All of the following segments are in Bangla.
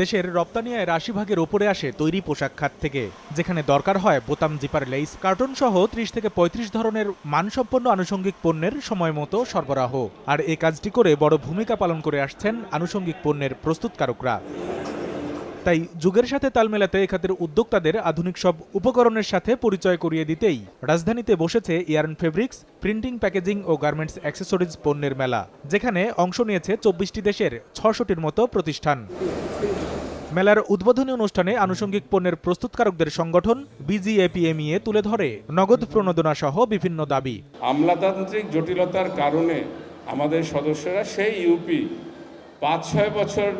দেশের রপ্তানি আয়ের আশি ভাগের ওপরে আসে তৈরি পোশাক খাত থেকে। যেখানে দরকার হয় বোতাম, জিপার, লেইস, কার্টন সহ ত্রিশ থেকে পঁয়ত্রিশ ধরনের মানসম্পন্ন আনুষঙ্গিক পণ্যের সময় মতো সরবরাহ। আর এই কাজটি করে বড় ভূমিকা পালন করে আসছেন আনুষঙ্গিক পণ্যের প্রস্তুতকারকরা। তাই যুগের সাথে তাল মেলাতে এ খাতের উদ্যোক্তাদের আধুনিক সব উপকরণের সাথে পরিচয় করিয়ে দিতেই রাজধানীতে বসেছে ইয়ার্ন ফেব্রিক্স, প্রিন্টিং, প্যাকেজিং ও গার্মেন্টস অ্যাক্সেসরিজ পণ্যের মেলা, যেখানে অংশ নিয়েছে চব্বিশটি দেশের ছশোটির মতো প্রতিষ্ঠান। মেলার উদ্বোধনী অনুষ্ঠানে আনুষঙ্গিক পণ্যের প্রস্তুতকারকদের সংগঠন বিজিএপিএমইএ তুলে ধরে নগদ প্রণোদনা সহ বিভিন্ন দাবি। আমলাতান্ত্রিক জটিলতার কারণে আমাদের সদস্যরা সেই ইউপি পাঁচ ছয় বছর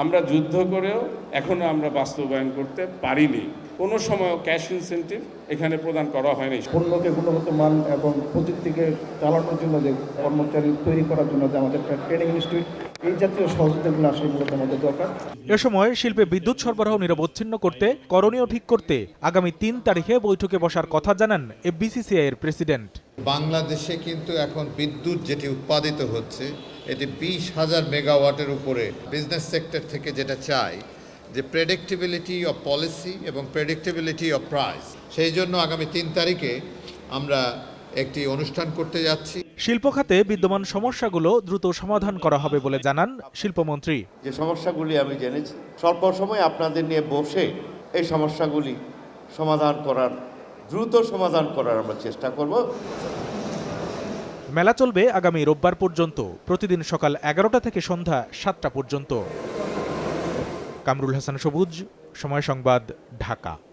আমরা যুদ্ধ করেও এখনও আমরা বাস্তবায়ন করতে পারিনি। কোনো সময় ক্যাশ ইনসেন্টিভ এখানে প্রদান করা হয়নি। পণ্যকে গুণগত মান এবং প্রযুক্তিকে চালানোর জন্য যে কর্মচারী তৈরি করার জন্য যে আমাদের একটা ট্রেনিং ইনস্টিটিউট এই জাতীয় সহযোগিতাগুলো আসলে মূলত আমাদের দরকার। এ সময় শিল্পে বিদ্যুৎ সরবরাহ নিরবচ্ছিন্ন করতে করণীয় ঠিক করতে আগামী তিন তারিখে বৈঠকে বসার কথা জানান এফবিসিসিআই এর প্রেসিডেন্ট। বাংলাদেশে কিন্তু এখন বিদ্যুৎ যেটি উৎপাদিত হচ্ছে এটি বিশ হাজার মেগাওয়াটের উপরে বিজনেস সেক্টর থেকে যেটা চাই যে প্রেডিক্টেবিলিটি অফ পলিসি এবং প্রেডিক্টেবিলিটি অফ প্রাইস সেই জন্য আগামী তিন তারিখে আমরা একটি অনুষ্ঠান করতে যাচ্ছি। শিল্প খাতে বিদ্যমান সমস্যাগুলো দ্রুত সমাধান করা হবে বলে জানান শিল্পমন্ত্রী। যে সমস্যাগুলি আমি জেনেছি স্বল্প সময় আপনাদের নিয়ে বসে এই সমস্যাগুলি সমাধান করার দ্রুত সমাধান করার আমরা চেষ্টা করব। মেলা চলবে আগামী রোববার পর্যন্ত প্রতিদিন সকাল এগারোটা থেকে সন্ধ্যা সাতটা পর্যন্ত। কামরুল হাসান সবুজ সময় সংবাদ ঢাকা।